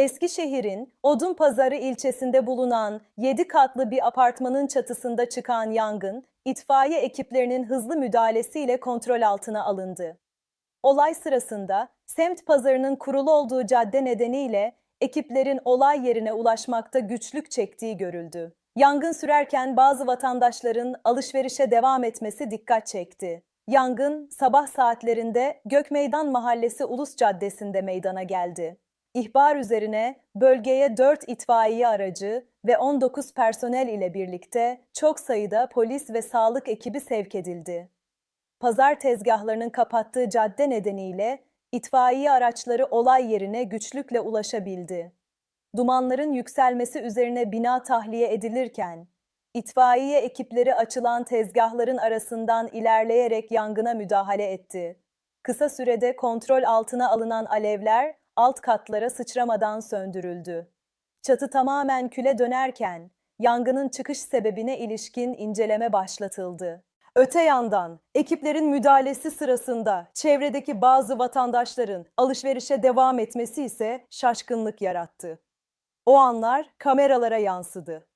Eskişehir'in Odunpazarı ilçesinde bulunan 7 katlı bir apartmanın çatısında çıkan yangın, itfaiye ekiplerinin hızlı müdahalesiyle kontrol altına alındı. Olay sırasında semt pazarının kurulu olduğu cadde nedeniyle ekiplerin olay yerine ulaşmakta güçlük çektiği görüldü. Yangın sürerken bazı vatandaşların alışverişe devam etmesi dikkat çekti. Yangın sabah saatlerinde Gökmeydan Mahallesi Ulus Caddesi'nde meydana geldi. İhbar üzerine bölgeye 4 itfaiye aracı ve 19 personel ile birlikte çok sayıda polis ve sağlık ekibi sevk edildi. Pazar tezgahlarının kapattığı cadde nedeniyle itfaiye araçları olay yerine güçlükle ulaşabildi. Dumanların yükselmesi üzerine bina tahliye edilirken, itfaiye ekipleri açılan tezgahların arasından ilerleyerek yangına müdahale etti. Kısa sürede kontrol altına alınan alevler alt katlara sıçramadan söndürüldü. Çatı tamamen küle dönerken yangının çıkış sebebine ilişkin inceleme başlatıldı. Öte yandan ekiplerin müdahalesi sırasında çevredeki bazı vatandaşların alışverişe devam etmesi ise şaşkınlık yarattı. O anlar kameralara yansıdı.